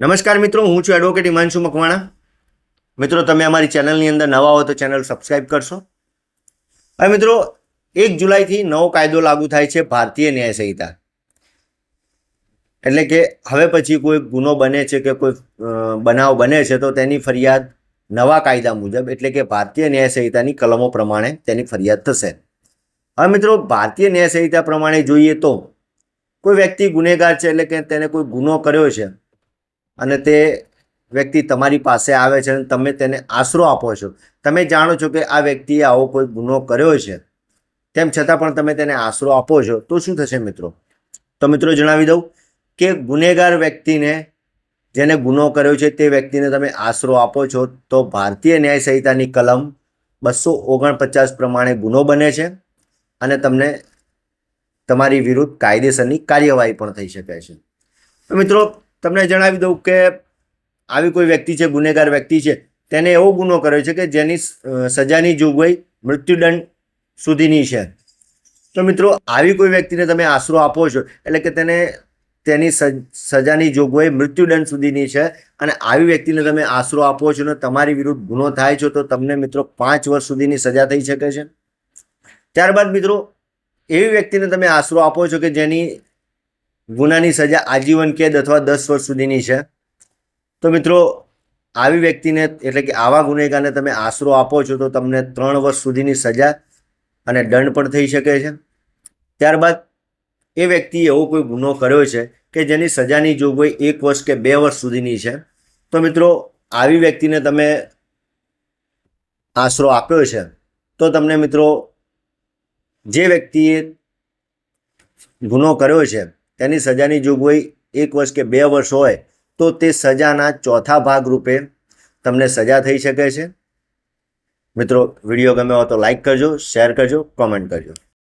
નમસ્કાર મિત્રો, હું છું એડવોકેટ હિમાંશુ મકવાણા. મિત્રો, તમે અમારી ચેનલની અંદર નવા હો તો ચેનલ સબસ્ક્રાઈબ કરશો. હવે મિત્રો, એક જુલાઈથી નવો કાયદો લાગુ થાય છે ભારતીય ન્યાય સંહિતા. એટલે કે હવે પછી કોઈ ગુનો બને છે કે કોઈ બનાવ બને છે તો તેની ફરિયાદ નવા કાયદા મુજબ, એટલે કે ભારતીય ન્યાય સંહિતાની કલમો પ્રમાણે તેની ફરિયાદ થશે. હવે મિત્રો, ભારતીય ન્યાય સંહિતા પ્રમાણે જોઈએ તો કોઈ વ્યક્તિ ગુનેગાર છે એટલે કે તેને કોઈ ગુનો કર્યો છે અને તે વ્યક્તિ તમારી પાસે આવે છે અને તમે તેને આશરો આપો છો. તમે જાણો છો કે આ વ્યક્તિએ આવો કોઈ ગુનો કર્યો છે. તેમ છતાં પણ તમે તેને આશરો આપો છો. તો શું થશે મિત્રો? તો મિત્રો જણાવી દઉં કે ગુનેગાર વ્યક્તિને જેને ગુનો કર્યો છે તે વ્યક્તિને તમે આશરો આપો છો તો ભારતીય ન્યાય સંહિતાની કલમ બસો ઓગણપચાસ પ્રમાણે ગુનો બને છે અને તમને તમારી વિરુદ્ધ કાયદેસરની કાર્યવાહી પણ થઈ શકે છે. મિત્રો તમને જણાવી દઉં કે આવી કોઈ વ્યક્તિ છે, ગુનેગાર વ્યક્તિ છે, તેને એવો ગુનો કર્યો છે કે જેની સજાની જોગવાઈ મૃત્યુદંડ સુધીની છે. તો મિત્રો, આવી કોઈ વ્યક્તિને તમે આશરો આપો છો, એટલે કે તેને, તેની સજાની જોગવાઈ મૃત્યુદંડ સુધીની છે, અને આવી વ્યક્તિને તમે આશરો આપો છો અને તમારી વિરુદ્ધ ગુનો થાય છે, તો તમને મિત્રો પાંચ વર્ષ સુધીની સજા થઈ શકે છે. ત્યારબાદ મિત્રો, એવી વ્યક્તિને તમે આશરો આપો છો કે જેની ગુનાની સજા આજીવન કેદ અથવા દસ વર્ષ સુધીની છે. તો મિત્રો, આવી વ્યક્તિને, એટલે કે આવા ગુનેગારને તમે આશરો આપો છો, તો તમને ત્રણ વર્ષ સુધીની સજા અને દંડ પણ થઈ શકે છે. ત્યારબાદ, એ વ્યક્તિએ એવો કોઈ ગુનો કર્યો છે કે જેની સજાની જોગવાઈ એક વર્ષ કે બે વર્ષ સુધીની છે. તો મિત્રો, આવી વ્યક્તિને તમે આશરો આપ્યો છે, તો તમને મિત્રો, જે વ્યક્તિએ ગુનો કર્યો છે તેની સજાની જોગવાઈ એક વર્ષ કે બે વર્ષ હોય, તો તે સજાના ચોથા ભાગ રૂપે તમને સજા થઈ શકે છે. મિત્રો, વીડિયો ગમે હોય તો લાઈક કરજો શેર કરજો કોમેન્ટ કરજો.